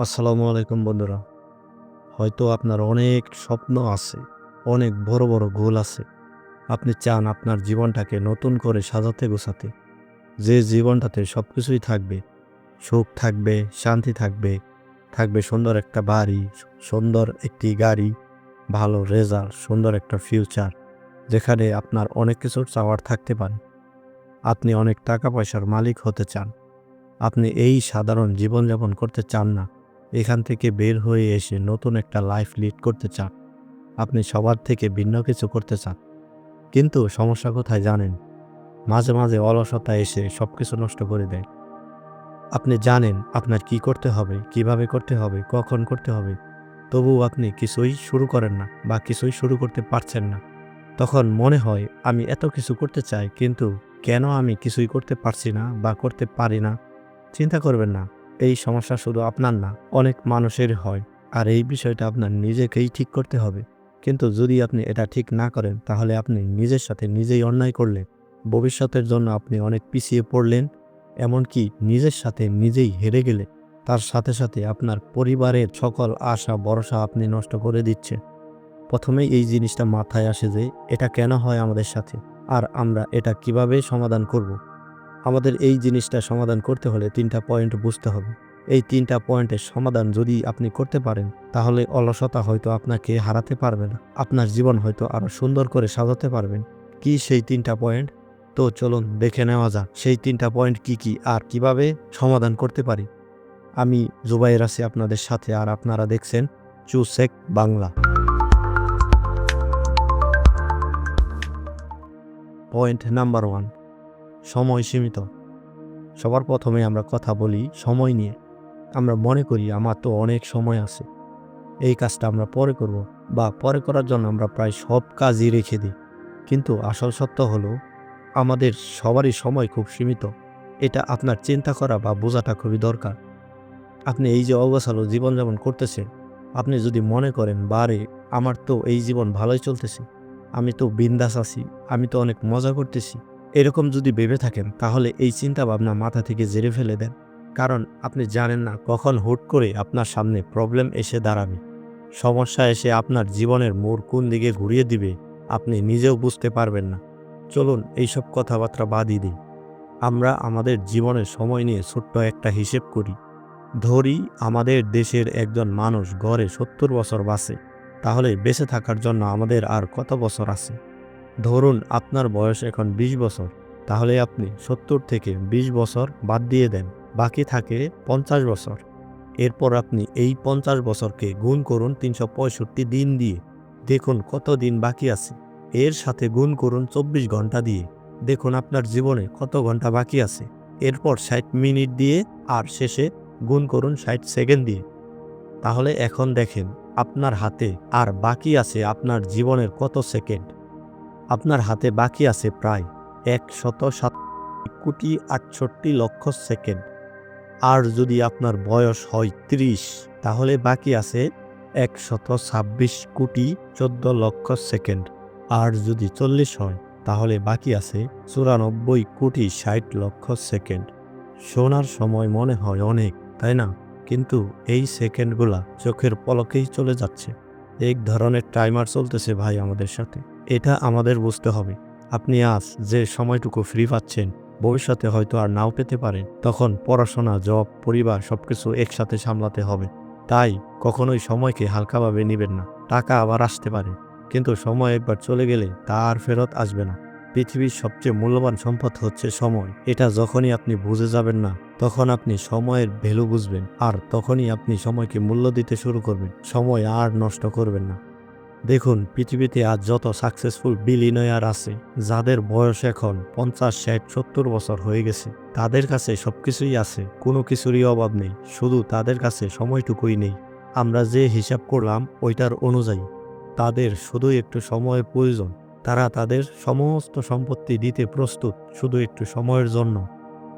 আসসালামু আলাইকুম বন্ধুরা। হয়তো আপনার অনেক স্বপ্ন আছে, অনেক বড় বড় গোল আছে। আপনি চান আপনার জীবনটাকে নতুন করে সাজাতে, গোছাতে। যে জীবনটাতে সব কিছুই থাকবে, সুখ থাকবে, শান্তি থাকবে থাকবে সুন্দর একটা বাড়ি, সুন্দর একটি গাড়ি, ভালো রেজাল্ট সুন্দর একটা ফিউচার যেখানে আপনার অনেক কিছুর চাওয়ার থাকতে পারে। আপনি অনেক টাকা পয়সার মালিক হতে চান। আপনি এই সাধারণ জীবনযাপন করতে চান না। এখান থেকে বের হয়ে এসে নতুন একটা লাইফ লিড করতে চান। আপনি সবার থেকে ভিন্ন কিছু করতে চান। কিন্তু সমস্যা কোথায় জানেন? মাঝে মাঝে অলসতা এসে সব কিছু নষ্ট করে দেয়। আপনি জানেন আপনার কি করতে হবে, কীভাবে করতে হবে, কখন করতে হবে। তবুও আপনি কিছুই শুরু করেন না বা কিছুই শুরু করতে পারছেন না। তখন মনে হয়, আমি এত কিছু করতে চাই, কিন্তু কেন আমি কিছুই করতে পারছি না বা করতে পারি না? চিন্তা করবেন না। এই সমস্যা শুধু আপনার না, অনেক মানুষের হয়। আর এই বিষয়টা আপনার নিজেকেই ঠিক করতে হবে। কিন্তু যদি আপনি এটা ঠিক না করেন, তাহলে আপনি নিজের সাথে নিজেই অন্যায় করলেন। ভবিষ্যতের জন্য আপনি অনেক পিছিয়ে পড়লেন, এমনকি নিজের সাথে নিজেই হেরে গেলে। তার সাথে সাথে আপনার পরিবারের সকল আশা, ভরসা আপনি নষ্ট করে দিচ্ছে প্রথমেই এই জিনিসটা মাথায় আসে যে, এটা কেন হয় আমাদের সাথে? আর আমরা এটা কীভাবে সমাধান করব। আমাদের এই জিনিসটা সমাধান করতে হলে তিনটা পয়েন্ট বুঝতে হবে। এই তিনটা পয়েন্টের সমাধান যদি আপনি করতে পারেন, তাহলে অলসতা হয়তো আপনাকে হারাতে পারবে না। আপনার জীবন হয়তো আরও সুন্দর করে সাজাতে পারবেন। কি সেই তিনটা পয়েন্ট তো চলুন দেখে নেওয়া যাক, সেই তিনটা পয়েন্ট কি কি আর কীভাবে সমাধান করতে পারি। আমি জুবাইর আছি আপনাদের সাথে আর আপনারা দেখছেন চুসেক বাংলা। পয়েন্ট নাম্বার ওয়ান সময় সীমিত। সবার প্রথমে আমরা কথা বলি সময় নিয়ে। আমরা মনে করি আমার তো অনেক সময় আছে। এই কাজটা আমরা পরে করব বা পরে করার জন্য আমরা প্রায় সব কাজই রেখে দিই। কিন্তু আসল সত্য হলো, আমাদের সবারই সময় খুব সীমিত। এটা আপনার চিন্তা করা বা বোঝাটা খুবই দরকার। আপনি এই যে অবসালো জীবনযাপন করতেছেন, আপনি যদি মনে করেন, বারে, আমার তো এই জীবন ভালোই চলতেছে। আমি তো বিন্দাস আছি, আমি তো অনেক মজা করতেছি। এরকম যদি ভেবে থাকেন, তাহলে এই চিন্তা ভাবনা মাথা থেকে জেরে ফেলে দেন। কারণ আপনি জানেন না কখন হুট করে আপনার সামনে প্রবলেম এসে দাঁড়াবে। সমস্যা এসে আপনার জীবনের মোড় কোন দিকে ঘুরিয়ে দিবে, আপনি নিজেও বুঝতে পারবেন না। চলুন এইসব কথাবার্তা বাদই দিই। আমরা আমাদের জীবনের সময় নিয়ে ছোট্ট একটা হিসেব করি। ধরি আমাদের দেশের একজন মানুষ গড়ে সত্তর বছর বাঁচে। তাহলে বেঁচে থাকার জন্য আমাদের আর কত বছর আছে? ধরুন আপনার বয়স এখন ২০ বছর, তাহলে আপনি সত্তর থেকে ২০ বছর বাদ দিয়ে দেন, বাকি থাকে পঞ্চাশ বছর। এরপর আপনি এই পঞ্চাশ বছরকে গুণ করুন তিনশো পঁয়ষট্টি দিন দিয়ে। দেখুন কত দিন বাকি আছে। এর সাথে গুণ করুন চব্বিশ ঘণ্টা দিয়ে। দেখুন আপনার জীবনে কত ঘণ্টা বাকি আছে। এরপর ষাট মিনিট দিয়ে আর শেষে গুণ করুন ষাট সেকেন্ড দিয়ে। তাহলে এখন দেখেন, আপনার হাতে আর বাকি আছে আপনার জীবনের কত সেকেন্ড। আপনার হাতে বাকি আছে প্রায় একশত সাত কোটি আটষট্টি লক্ষ সেকেন্ড। আর যদি আপনার বয়স হয় ত্রিশ, তাহলে বাকি আছে একশত ছাব্বিশ কোটি চোদ্দ লক্ষ সেকেন্ড। আর যদি চল্লিশ হয়, তাহলে বাকি আছে চুরানব্বই কোটি ষাট লক্ষ সেকেন্ড। শোনার সময় মনে হয় অনেক, তাই না? কিন্তু এই সেকেন্ডগুলা চোখের পলকেই চলে যাচ্ছে। এক ধরনের টাইমার চলতেছে ভাই আমাদের সাথে। এটা আমাদের বুঝতে হবে। আপনি আজ যে সময়টুকু ফ্রি পাচ্ছেন, ভবিষ্যতে হয়তো আর নাও পেতে পারেন। তখন পড়াশোনা জব পরিবার সবকিছু একসাথে সামলাতে হবে। তাই কখনোই সময়কে হালকাভাবে নেবেন না। টাকা আবার আসতে পারে। কিন্তু সময় একবার চলে গেলে তা আর ফেরত আসবে না। পৃথিবীর সবচেয়ে মূল্যবান সম্পদ হচ্ছে সময়। এটা যখনই আপনি বুঝে যাবেন না, তখন আপনি সময়ের ভ্যালু বুঝবেন। আর তখনই আপনি সময়কে মূল্য দিতে শুরু করবেন। সময় আর নষ্ট করবেন না। দেখুন, পৃথিবীতে আজ যত সাকসেসফুল বিলিনয়ার আছে, যাদের বয়স এখন পঞ্চাশ, ষাট, সত্তর বছর হয়ে গেছে, তাদের কাছে সব কিছুই আছে, কোনো কিছুরই অভাব নেই, শুধু তাদের কাছে সময়টুকুই নেই। আমরা যে হিসাব করলাম, ওইটার অনুযায়ী, তাদের শুধু একটু সময়ের প্রয়োজন, তারা তাদের সমস্ত সম্পত্তি দিতে প্রস্তুত, শুধু একটু সময়ের জন্য।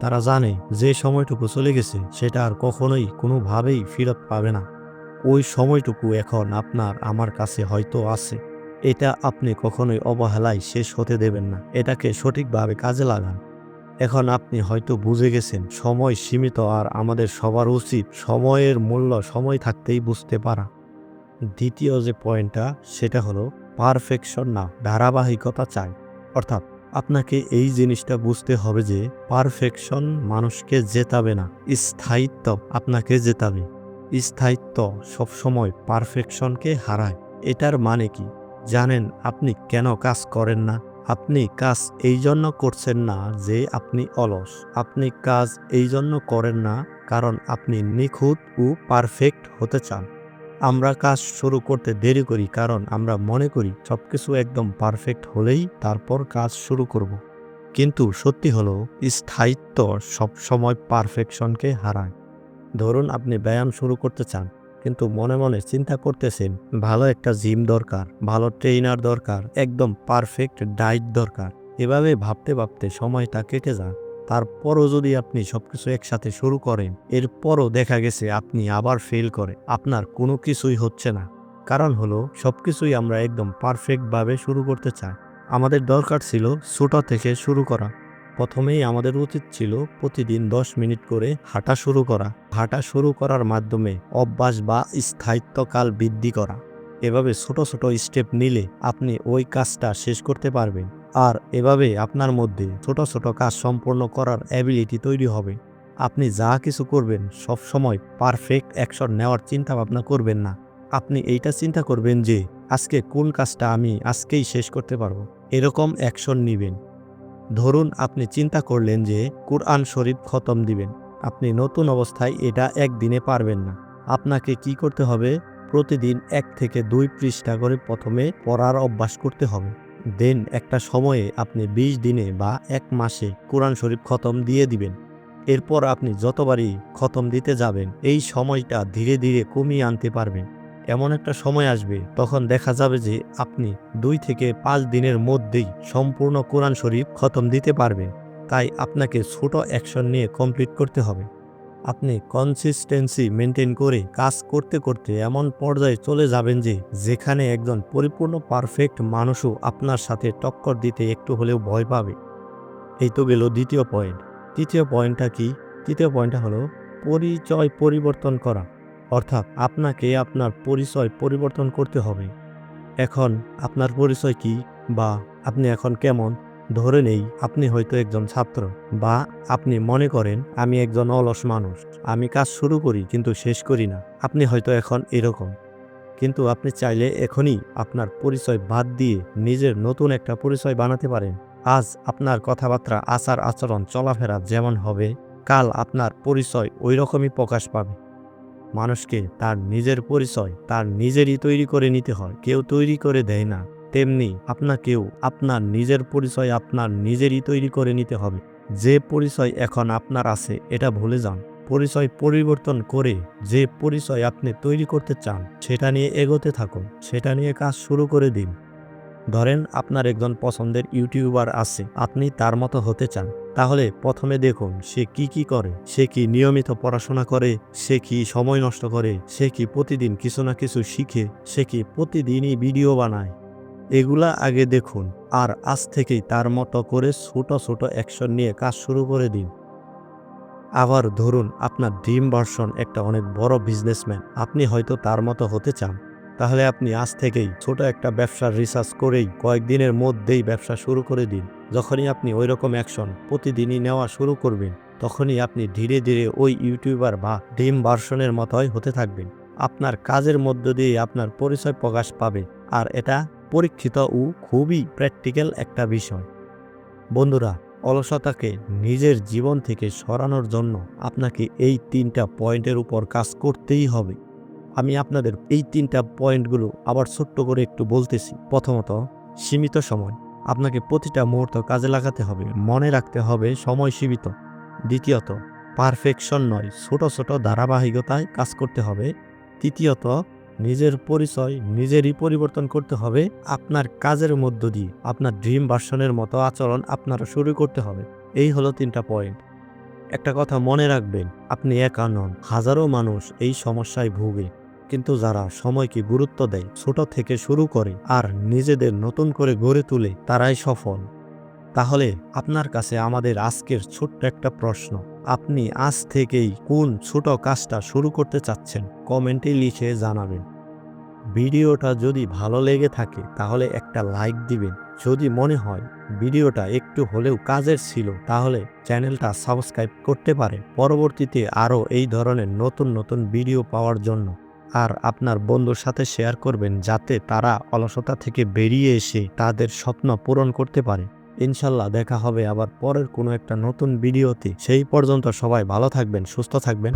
তারা জানে, যে সময়টুকু চলে গেছে, সেটা আর কখনোই কোনোভাবেই ফিরত পাবে না। ওই সময়টুকু এখন আপনার আমার কাছে হয়তো আছে। এটা আপনি কখনোই অবহেলায় শেষ হতে দেবেন না। এটাকে সঠিকভাবে কাজে লাগান। এখন আপনি হয়তো বুঝে গেছেন, সময় সীমিত আর আমাদের সবার উচিত সময়ের মূল্য সময় থাকতেই বুঝতে পারা। দ্বিতীয় যে পয়েন্টটা, সেটা হলো পারফেকশন না, ধারাবাহিকতা চাই। অর্থাৎ আপনাকে এই জিনিসটা বুঝতে হবে যে পারফেকশন মানুষকে জেতাবে না, স্থায়িত্ব আপনাকে জেতাবে। স্থায়িত্ব সবসময় পারফেকশনকে হারায়। এটার মানে কি? জানেন, আপনি কেন কাজ করেন না? আপনি কাজ এই জন্য করছেন না যে আপনি অলস। আপনি কাজ এই জন্য করেন না কারণ আপনি নিখুঁত ও পারফেক্ট হতে চান। আমরা কাজ শুরু করতে দেরি করি কারণ আমরা মনে করি সবকিছু একদম পারফেক্ট হলেই তারপর কাজ শুরু করব। কিন্তু সত্যি হলো, স্থায়িত্ব সবসময় পারফেকশনকে হারায়। ধরুন আপনি ব্যায়াম শুরু করতে চান, কিন্তু মনে মনে চিন্তা করতেছেন, ভালো একটা জিম দরকার, ভালো ট্রেইনার দরকার, একদম পারফেক্ট ডায়েট দরকার। এভাবে ভাবতে ভাবতে সময়টা কেটে যান তারপরও যদি আপনি সবকিছু একসাথে শুরু করেন, এরপরও দেখা গেছে আপনি আবার ফেল করে, আপনার কোনো কিছুই হচ্ছে না। কারণ হলো সব কিছুই আমরা একদম পারফেক্টভাবে শুরু করতে চাই। আমাদের দরকার ছিল ছোট থেকে শুরু করা। প্রথমেই আমাদের উচিত ছিল প্রতিদিন দশ মিনিট করে হাঁটা শুরু করা। হাঁটা শুরু করার মাধ্যমে অভ্যাস বা স্থায়িত্বকাল বৃদ্ধি করা। এভাবে ছোট ছোট স্টেপ নিলে আপনি ওই কাজটা শেষ করতে পারবেন। আর এভাবে আপনার মধ্যে ছোট ছোট কাজ সম্পূর্ণ করার অ্যাবিলিটি তৈরি হবে। আপনি যা কিছু করবেন সব সময় পারফেক্ট অ্যাকশন নেওয়ার চিন্তা ভাবনা করবেন না। আপনি এইটা চিন্তা করবেন যে, আজকে কোন কাজটা আমি আজকেই শেষ করতে পারব। এরকম অ্যাকশন নেবেন। ধরুন আপনি চিন্তা করলেন যে কুরআন শরীফ খতম দিবেন। আপনি নতুন অবস্থায় এটা একদিনে পারবেন না। আপনাকে কি করতে হবে? প্রতিদিন এক থেকে দুই পৃষ্ঠা করে প্রথমে পড়ার অভ্যাস করতে হবে। দেন একটা সময়ে আপনি ২০ দিনে বা এক মাসে কোরআন শরীফ খতম দিয়ে দিবেন। এরপর আপনি যতবারই খতম দিতে যাবেন, এই সময়টা ধীরে ধীরে কমিয়ে আনতে পারবেন। এমন একটা সময় আসবে তখন দেখা যাবে যে আপনি দুই থেকে পাঁচ দিনের মধ্যেই সম্পূর্ণ কোরআন শরীফ খতম দিতে পারবেন। তাই আপনাকে ছোট অ্যাকশন নিয়ে কমপ্লিট করতে হবে। আপনি কনসিস্টেন্সি মেনটেন করে কাজ করতে করতে এমন পর্যায়ে চলে যাবেন যে যেখানে একজন পরিপূর্ণ পারফেক্ট মানুষও আপনার সাথে টক্কর দিতে একটু হলেও ভয় পাবে। এই তো গেল দ্বিতীয় পয়েন্ট তৃতীয় পয়েন্টটা কি? তৃতীয় পয়েন্টটা হলো পরিচয় পরিবর্তন করা। অর্থাৎ আপনাকে আপনার পরিচয় পরিবর্তন করতে হবে। এখন আপনার পরিচয় কি বা আপনি এখন কেমন? ধরে নেই, আপনি হয়তো একজন ছাত্র বা আপনি মনে করেন, আমি একজন অলস মানুষ। আমি কাজ শুরু করি, কিন্তু শেষ করি না। আপনি হয়তো এখন এরকম। কিন্তু আপনি চাইলে এখনই আপনার পরিচয় বাদ দিয়ে নিজের নতুন একটা পরিচয় বানাতে পারেন। আজ আপনার কথাবার্তা আচার আচরণ চলাফেরা যেমন হবে, কাল আপনার পরিচয় ওই রকমই প্রকাশ পাবে। মানুষকে তার নিজের পরিচয় তার নিজেরই তৈরি করে নিতে হয়। কেউ তৈরি করে দেয় না। তেমনি আপনাকেও আপনার নিজের পরিচয় আপনার নিজেরই তৈরি করে নিতে হবে। যে পরিচয় এখন আপনার আছে, এটা ভুলে যান। পরিচয় পরিবর্তন করে যে পরিচয় আপনি তৈরি করতে চান, সেটা নিয়ে এগোতে থাকুন। সেটা নিয়ে কাজ শুরু করে দিন। ধরেন আপনার একজন পছন্দের ইউটিউবার আছে, আপনি তার মতো হতে চান। তাহলে প্রথমে দেখুন সে কি কি করে, সে কি নিয়মিত পড়াশোনা করে, সে কি সময় নষ্ট করে, সে কি প্রতিদিন কিছু না কিছু শিখে, সে কি প্রতিদিনই ভিডিও বানায়। এগুলা আগে দেখুন, আর আজ থেকেই তার মতো করে ছোট ছোট অ্যাকশন নিয়ে কাজ শুরু করে দিন। আবার ধরুন আপনার ড্রিম ভার্সন একটা অনেক বড় বিজনেসম্যান আপনি হয়তো তার মতো হতে চান। তাহলে আপনি আজ থেকেই ছোট একটা ব্যবসার রিসার্চ করেই কয়েকদিনের মধ্যেই ব্যবসা শুরু করে দিন। যখনই আপনি ওই রকম অ্যাকশন প্রতিদিনই নেওয়া শুরু করবেন, তখনই আপনি ধীরে ধীরে ওই ইউটিউবার বা ডিম ভার্সনের মতোই হতে থাকবেন। আপনার কাজের মধ্য দিয়ে আপনার পরিচয় প্রকাশ পাবে। আর এটা পরীক্ষিত ও খুবই প্র্যাকটিক্যাল একটা বিষয়। বন্ধুরা, অলসতাকে নিজের জীবন থেকে সরানোর জন্য আপনাকে এই তিনটা পয়েন্টের উপর কাজ করতেই হবে। আমি আপনাদের এই তিনটা পয়েন্টগুলো আবার ছোট্ট করে একটু বলতেছি। প্রথমত, সীমিত সময়। আপনাকে প্রতিটা মুহূর্ত কাজে লাগাতে হবে, মনে রাখতে হবে সময় সীমিত। দ্বিতীয়ত, পারফেকশন নয়, ছোট ছোট ধারাবাহিকতায় কাজ করতে হবে। তৃতীয়ত, নিজের পরিচয় নিজেরই পরিবর্তন করতে হবে। আপনার কাজের মধ্য দিয়ে, আপনার ড্রিম ভার্সনের মতো আচরণ আপনারা শুরু করতে হবে। এই হলো তিনটা পয়েন্ট। একটা কথা মনে রাখবেন, আপনি একা নন, হাজারো মানুষ এই সমস্যায় ভুগে। কিন্তু যারা সময়কে গুরুত্ব দেয়, ছোট থেকে শুরু করে আর নিজেদের নতুন করে গড়ে তুলে, তারাই সফল। তাহলে আপনার কাছে আমাদের আজকের ছোট্ট একটা প্রশ্ন। আপনি আজ থেকেই কোন ছোট কাজটা শুরু করতে চাচ্ছেন? কমেন্টে লিখে জানাবেন। ভিডিওটা যদি ভালো লেগে থাকে, তাহলে একটা লাইক দিবেন। যদি মনে হয় ভিডিওটা একটু হলেও কাজের ছিল, তাহলে চ্যানেলটা সাবস্ক্রাইব করতে পারে পরবর্তীতে আরও এই ধরনের নতুন নতুন ভিডিও পাওয়ার জন্য। আর আপনার বন্ধুর সাথে শেয়ার করবেন যাতে তারা অলসতা থেকে বেরিয়ে এসে তাদের স্বপ্ন পূরণ করতে পারে। ইনশাল্লাহ দেখা হবে আবার পরের কোনো একটা নতুন ভিডিওতে। সেই পর্যন্ত সবাই ভালো থাকবেন, সুস্থ থাকবেন।